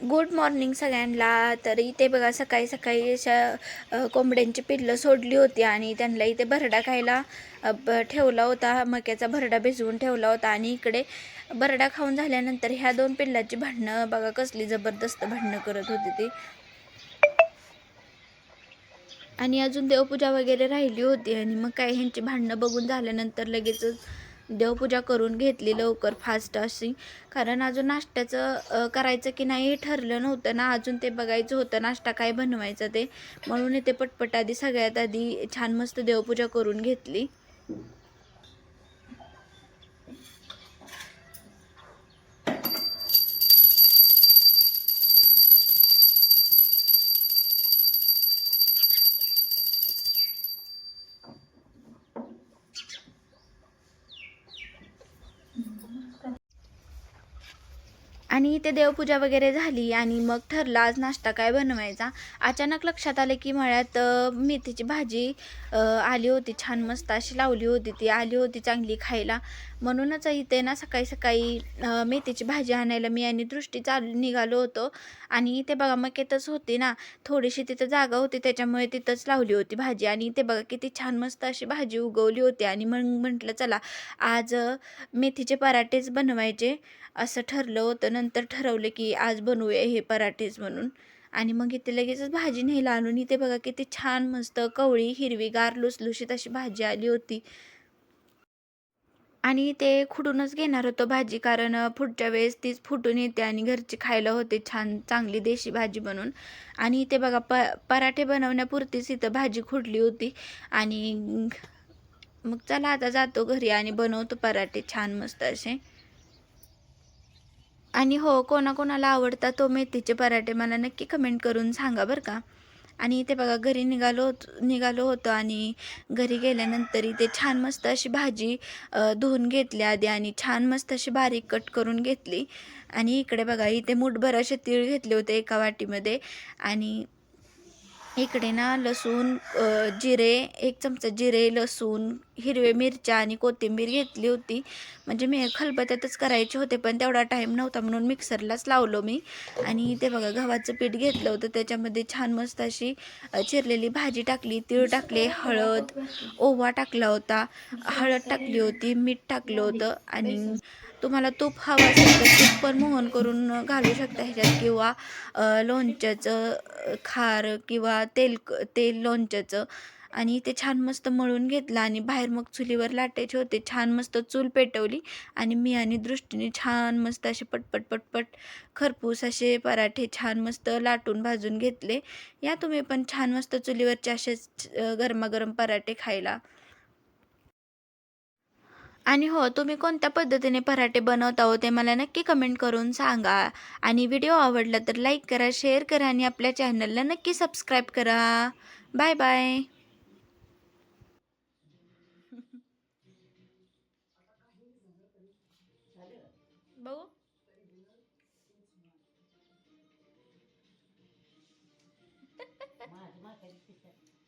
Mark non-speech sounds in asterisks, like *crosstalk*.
Good morning सगळ्यांना. तर इथे बघा सकाळी सकाळी अशा कोंबड्यांची पिल्लं सोडली होती आणि त्यांना इथे भरडा खायला ठेवला होता. मक्याचा भरडा भिजवून ठेवला होता आणि इकडे भरडा खाऊन झाल्यानंतर ह्या दोन पिल्लाची भांडणं बघा कसली जबरदस्त भांडणं करत होती ती. आणि अजून देवपूजा वगैरे राहिली होती आणि मग काय ह्यांची भांडणं बघून झाल्यानंतर लगेचच देवपूजा करून घेतली लवकर फास्ट अशी. कारण अजून नाश्त्याचं करायचं की नाही हे ठरलं नव्हतं ना. अजून ते बघायचं होतं नाश्ता काय बनवायचं ते. म्हणून इथे पटपट आधी सगळ्यात आधी छान मस्त देवपूजा करून घेतली. आणि इथे देवपूजा वगैरे झाली आणि मग ठरलं आज नाश्ता काय बनवायचा. अचानक लक्षात आलं की मळ्यात मेथीची भाजी आली होती छान मस्त अशी लावली होती ती आली होती चांगली खायला. म्हणूनच इथे ना सकाळी सकाळी मेथीची भाजी आणायला मी आणि दृष्टी चालू निघालो होतो. आणि इथे बघा मकेतच होती ना थोडीशी तिथं जागा होती त्याच्यामुळे तिथंच लावली होती भाजी. आणि इथे बघा किती छान मस्त अशी भाजी उगवली होती. आणि मग म्हटलं चला आज मेथीचे पराठेच बनवायचे असं ठरलं होतं. नंतर ठरवलं की आज बनवूया हे पराठेच म्हणून. आणि मग इथे लगेचच भाजी न्यायला आणून इथे बघा किती छान मस्त कवळी हिरवीगार लुसलुशीत अशी भाजी आली होती. आणि ते खुडूनच घेणार होतो भाजी कारण पुढच्या वेळेस तीच फुटून येते आणि घरची खायला होते छान चांगली देशी भाजी बनवून आणि इथे बघा प पराठे बनवण्यापुरतीच इथं भाजी खुडली होती. आणि मग चला आता जातो घरी आणि बनवतो पराठे छान मस्त असे. आणि हो कोणाकोणाला आवडता तो मेथीचे पराठे मला नक्की कमेंट करून सांगा बरं का. आणि इथे बघा घरी निघालो होत निघालो होतो आणि घरी गेल्यानंतर इथे छान मस्त अशी भाजी धुवून घेतली आधी आणि छान मस्त अशी बारीक कट करून घेतली. आणि इकडे बघा इथे मुठभर असे तीळ घेतले होते एका वाटीमध्ये. आणि इकडे ना लसूण जिरे एक चमचा जिरे लसूण हिरवे मिरच्या आणि कोथिंबीर घेतली होती. म्हणजे मी खलबत्यातच करायचे होते पण तेवढा टाईम नव्हता म्हणून मिक्सरलाच लावलो मी. आणि ते बघा गव्हाचं पीठ घेतलं होतं. त्याच्यामध्ये छान मस्त अशी चिरलेली भाजी टाकली तीळ टाकले हळद ओवा टाकला होता. हळद टाकली होती मीठ टाकलं होतं आणि तुम्हाला तूप हवं असेल तर तूप पण मोहन करून घालू शकता ह्याच्यात. किंवा लोणच्याचं खार किंवा तेल तेल लोणच्याचं. आणि ते छान मस्त मळून घेतलं आणि बाहेर मग चुलीवर लाटायचे होते. छान मस्त चूल पेटवली आणि मी आणि दृष्टीने छान मस्त असे पटपट पटपट खरपूस असे पराठे छान मस्त लाटून भाजून घेतले. या तुम्ही पण छान मस्त चुलीवरचे असेच गरमागरम पराठे खायला. आणि हो तुम्ही कोणत्या पद्धतीने पराठे बनवता हो ते मला नक्की कमेंट करून सांगा. आणि व्हिडिओ आवडला तर लाईक करा शेअर करा आणि आपल्या चॅनलला नक्की सबस्क्राईब करा. बाय बाय *laughs* बघू. *laughs*